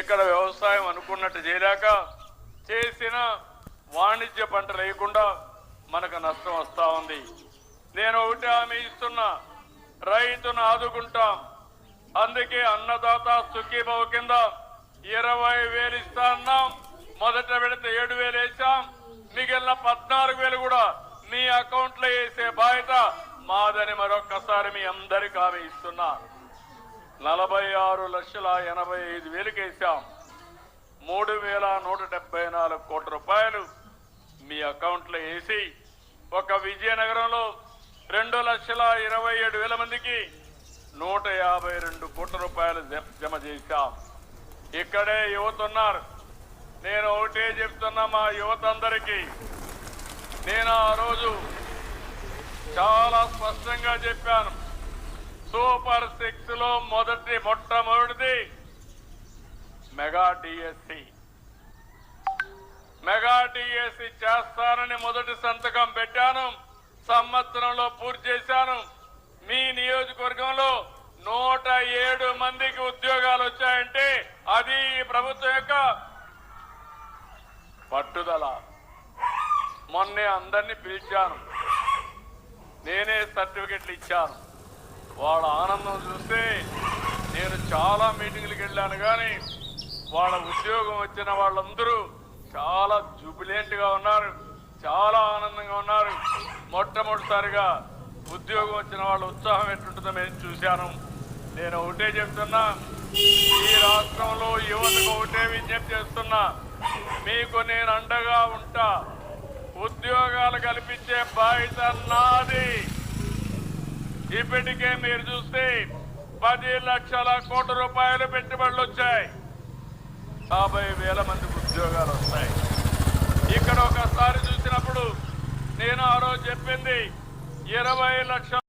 ఇక్కడ వ్యవసాయం అనుకున్నట్టు చేయలేక చేసిన వాణిజ్య పంట లేకుండా మనకు నష్టం వస్తూ ఉంది. నేను ఒకటి హామీ ఇస్తున్నా రైతును ఆదుకుంటాం. అందుకే అన్నదాత సుఖీభవ కింద ఇరవై వేలు ఇస్తా అన్నాం. మొదట విడత ఏడు వేలు వేసాం మిగిలిన పద్నాలుగు వేలు కూడా మీ అకౌంట్లో వేసే బాధ్యత మాదని మరొక్కసారి మీ అందరికీ హామీ ఇస్తున్నా. నలభై ఆరు లక్షల ఎనభై ఐదు వేలకు వేసాం మూడు వేల నూట డెబ్బై నాలుగు కోట్ల రూపాయలు మీ అకౌంట్లో వేసి ఒక విజయనగరంలో రెండు లక్షల ఇరవై ఏడు వేల మందికి నూట యాభై రెండు కోట్ల రూపాయలు జమ చేశాం. ఇక్కడే యువత ఉన్నారు. నేను ఒకటే చెప్తున్నా మా యువత అందరికీ. నేను ఆ రోజు చాలా స్పష్టంగా చెప్పాను. సూపర్ సిక్స్లో మొదటి మొట్టమొదటిది మెగా డిఎస్సి. మెగా డిఎస్సి చేస్తానని మొదటి సంతకం పెట్టాను. సంవత్సరంలో పూర్తి చేశాను. మీ నియోజకవర్గంలో నూట ఏడు మందికి ఉద్యోగాలు వచ్చాయంటే అది ప్రభుత్వం యొక్క పట్టుదల. మొన్నే అందరినీ పిలిచాను. నేనే సర్టిఫికెట్లు ఇచ్చాను. వాళ్ళ ఆనందం చూస్తే నేను చాలా మీటింగ్లకు వెళ్ళాను కానీ వాళ్ళ ఉద్యోగం వచ్చిన వాళ్ళందరూ చాలా జుబిలెంట్గా ఉన్నారు చాలా ఆనందంగా ఉన్నారు. మొట్టమొదటిసారిగా ఉద్యోగం వచ్చిన వాళ్ళ ఉత్సాహం ఎట్లుంటుందో నేను చూశాను. నేను ఒకటే చెప్తున్నా ఈ రాష్ట్రంలో యువతకు ఒకటే విజ్ఞప్తి చేస్తున్నా మీకు నేను అండగా ఉంటా ఉద్యోగాలు కల్పించే బాధ్యత నాది. ఇప్పటికే మీరు చూస్తే పది లక్షల కోట్ల రూపాయలు పెట్టుబడులు వచ్చాయి. యాభై వేల మందికి ఉద్యోగాలు వస్తాయి. ఇక్కడ ఒకసారి చూసినప్పుడు నేను ఆ రోజు చెప్పింది ఇరవై లక్షల